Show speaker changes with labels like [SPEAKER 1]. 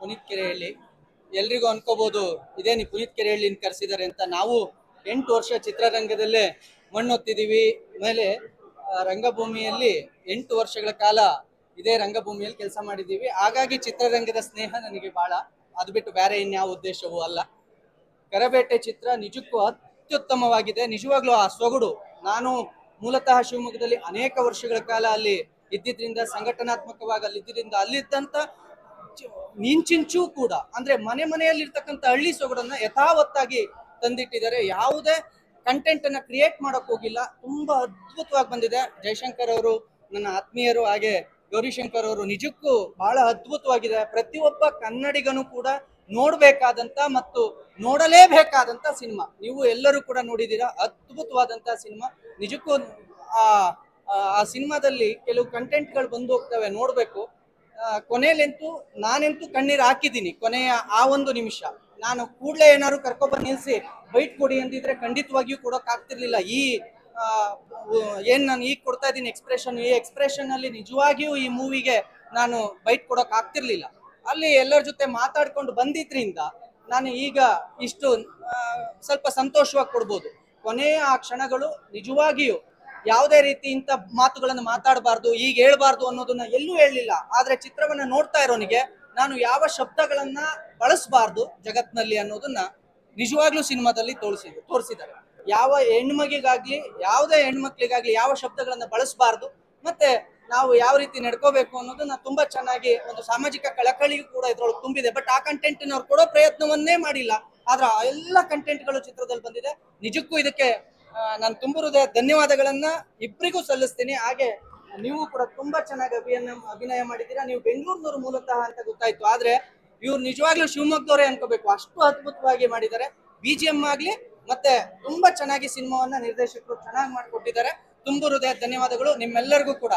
[SPEAKER 1] ಪುನೀತ್ ಕೆರೆಹಳ್ಳಿ. ಎಲ್ರಿಗೂ ಅನ್ಕೋಬಹುದು ಇದೇನು ಪುನೀತ್ ಕೆರೆಹಳ್ಳಿನ ಕರೆಸಿದ್ದಾರೆ ಅಂತ. ನಾವು ಎಂಟು ವರ್ಷ ಚಿತ್ರರಂಗದಲ್ಲೇ ಮಣ್ಣೊತ್ತಿದೀವಿ. ಮೇಲೆ ರಂಗಭೂಮಿಯಲ್ಲಿ ಎಂಟು ವರ್ಷಗಳ ಕಾಲ ಇದೇ ರಂಗಭೂಮಿಯಲ್ಲಿ ಕೆಲಸ ಮಾಡಿದ್ದೀವಿ ಹಾಗಾಗಿ ಚಿತ್ರರಂಗದ ಸ್ನೇಹ ನನಗೆ ಬಹಳ ಅದು ಬಿಟ್ಟು ಬೇರೆ ಇನ್ಯಾವ ಉದ್ದೇಶವೂ ಅಲ್ಲ. ಕರಬೇಟೆ ಚಿತ್ರ ನಿಜಕ್ಕೂ ಅತ್ಯುತ್ತಮವಾಗಿದೆ. ನಿಜವಾಗ್ಲೂ ಆ ಸೊಗಡು ನಾನು ಮೂಲತಃ ಶಿವಮೊಗ್ಗದಲ್ಲಿ ಅನೇಕ ವರ್ಷಗಳ ಕಾಲ ಅಲ್ಲಿ ಇದ್ದಿದ್ರಿಂದ, ಸಂಘಟನಾತ್ಮಕವಾಗಿ ಅಲ್ಲಿ ಇದ್ದಿದ್ರಿಂದ ಅಲ್ಲಿದ್ದಂತ ಚು- ಇಂಚಿಂಚೂ ಕೂಡ, ಅಂದ್ರೆ ಮನೆ ಮನೆಯಲ್ಲಿರ್ತಕ್ಕಂಥ ಹಳ್ಳಿ ಸೊಗಡನ್ನ ಯಥಾವತ್ತಾಗಿ ತಂದಿಟ್ಟಿದ್ದಾರೆ. ಯಾವುದೇ ಕಂಟೆಂಟ್ ಅನ್ನ ಕ್ರಿಯೇಟ್ ಮಾಡಕ್ ಹೋಗಿಲ್ಲ. ತುಂಬಾ ಅದ್ಭುತವಾಗಿ ಬಂದಿದೆ. ಜಯಶಂಕರ್ ಅವರು ನನ್ನ ಆತ್ಮೀಯರು, ಹಾಗೆ ಗೌರಿಶಂಕರ್ ಅವರು ನಿಜಕ್ಕೂ ಬಹಳ ಅದ್ಭುತವಾಗಿದೆ. ಪ್ರತಿಯೊಬ್ಬ ಕನ್ನಡಿಗನು ಕೂಡ ನೋಡಬೇಕಾದಂತ ಮತ್ತು ನೋಡಲೇಬೇಕಾದಂತ ಸಿನಿಮಾ. ನೀವು ಎಲ್ಲರೂ ಕೂಡ ನೋಡಿದೀರಾ ಅದ್ಭುತವಾದಂತ ಸಿನಿಮಾ. ನಿಜಕ್ಕೂ ಆ ಸಿನಿಮಾದಲ್ಲಿ ಕೆಲವು ಕಂಟೆಂಟ್ಗಳು ಬಂದು ಹೋಗ್ತವೆ ನೋಡ್ಬೇಕು. ಕೊನೆಯಲ್ಲಂತೂ ನಾನೆಂತೂ ಕಣ್ಣೀರು ಹಾಕಿದ್ದೀನಿ. ಕೊನೆಯ ಆ ಒಂದು ನಿಮಿಷ. ನಾನು ಕೂಡಲೇ ಏನಾದ್ರು ಕರ್ಕೊಬಂದು ನಿಲ್ಲಿಸಿ ಬೈಟ್ ಕೊಡಿ ಅಂತಿದ್ರೆ ಖಂಡಿತವಾಗಿಯೂ ಕೊಡೋಕ್ಕಾಗ್ತಿರ್ಲಿಲ್ಲ ಈ ಏನು ನಾನು ಈಗ ಕೊಡ್ತಾ ಇದ್ದೀನಿ ಎಕ್ಸ್ಪ್ರೆಷನ್ ಈ ಎಕ್ಸ್ಪ್ರೆಷನ್ ಅಲ್ಲಿ ನಿಜವಾಗಿಯೂ ಈ ಮೂವಿಗೆ ನಾನು ಬೈಟ್ ಕೊಡೋಕ್ ಆಗ್ತಿರ್ಲಿಲ್ಲ. ಅಲ್ಲಿ ಎಲ್ಲರ ಜೊತೆ ಮಾತಾಡ್ಕೊಂಡು ಬಂದಿದ್ರಿಂದ ನಾನು ಈಗ ಇಷ್ಟು ಸ್ವಲ್ಪ ಸಂತೋಷವಾಗಿ ಕೊಡ್ಬೋದು. ಕೊನೆಯ ಆ ಕ್ಷಣಗಳು ನಿಜವಾಗಿಯೂ ಯಾವುದೇ ರೀತಿ ಇಂಥ ಮಾತುಗಳನ್ನು ಮಾತಾಡಬಾರ್ದು ಈಗ ಹೇಳ್ಬಾರ್ದು ಅನ್ನೋದನ್ನ ಎಲ್ಲೂ ಹೇಳಲಿಲ್ಲ. ಆದ್ರೆ ಚಿತ್ರವನ್ನ ನೋಡ್ತಾ ಇರೋನಿಗೆ ನಾನು ಯಾವ ಶಬ್ದಗಳನ್ನ ಬಳಸಬಾರ್ದು ಜಗತ್ನಲ್ಲಿ ಅನ್ನೋದನ್ನ ನಿಜವಾಗ್ಲೂ ಸಿನಿಮಾದಲ್ಲಿ ತೋರಿಸಿದ್ರು ತೋರಿಸಿದ್ದಾರೆ. ಯಾವ ಹೆಣ್ಮಗಿಗಾಗ್ಲಿ, ಯಾವುದೇ ಹೆಣ್ಮಕ್ಳಿಗಾಗ್ಲಿ ಯಾವ ಶಬ್ದಗಳನ್ನ ಬಳಸಬಾರ್ದು, ಮತ್ತೆ ನಾವು ಯಾವ ರೀತಿ ನಡ್ಕೋಬೇಕು ಅನ್ನೋದನ್ನ ತುಂಬಾ ಚೆನ್ನಾಗಿ ಒಂದು ಸಾಮಾಜಿಕ ಕಳಕಳಿ ಕೂಡ ಇದ್ರೊಳಗೆ ತುಂಬಿದೆ. ಬಟ್ ಆ ಕಂಟೆಂಟ್ ಅವ್ರು ಕೊಡೋ ಪ್ರಯತ್ನವನ್ನೇ ಮಾಡಿಲ್ಲ. ಆದ್ರೆ ಎಲ್ಲ ಕಂಟೆಂಟ್ಗಳು ಚಿತ್ರದಲ್ಲಿ ಬಂದಿದೆ. ನಿಜಕ್ಕೂ ಇದಕ್ಕೆ ನಾನು ತುಂಬ ಹೃದಯ ಧನ್ಯವಾದಗಳನ್ನ ಇಬ್ಬರಿಗೂ ಸಲ್ಲಿಸ್ತೀನಿ. ಹಾಗೆ ನೀವು ಕೂಡ ತುಂಬಾ ಚೆನ್ನಾಗಿ ಅಭಿನಯ ಅಭಿನಯ ಮಾಡಿದ್ದೀರಾ. ನೀವು ಬೆಂಗಳೂರಿನವರು ಮೂಲತಃ ಅಂತ ಗೊತ್ತಾಯ್ತು. ಆದ್ರೆ ಇವ್ರು ನಿಜವಾಗ್ಲೂ ಶಿವಮೊಗ್ಗದವರೇ ಅನ್ಕೋಬೇಕು. ಅಷ್ಟು ಅದ್ಭುತವಾಗಿ ಮಾಡಿದ್ದಾರೆ. ಬಿ ಜಿ ಎಂ ಆಗ್ಲಿ ಮತ್ತೆ ತುಂಬಾ ಚೆನ್ನಾಗಿ ಸಿನಿಮಾವನ್ನ ನಿರ್ದೇಶಕರು ಚೆನ್ನಾಗಿ ಮಾಡಿಕೊಟ್ಟಿದ್ದಾರೆ. ತುಂಬ ಹೃದಯ ಧನ್ಯವಾದಗಳು ನಿಮ್ಮೆಲ್ಲರಿಗೂ ಕೂಡ.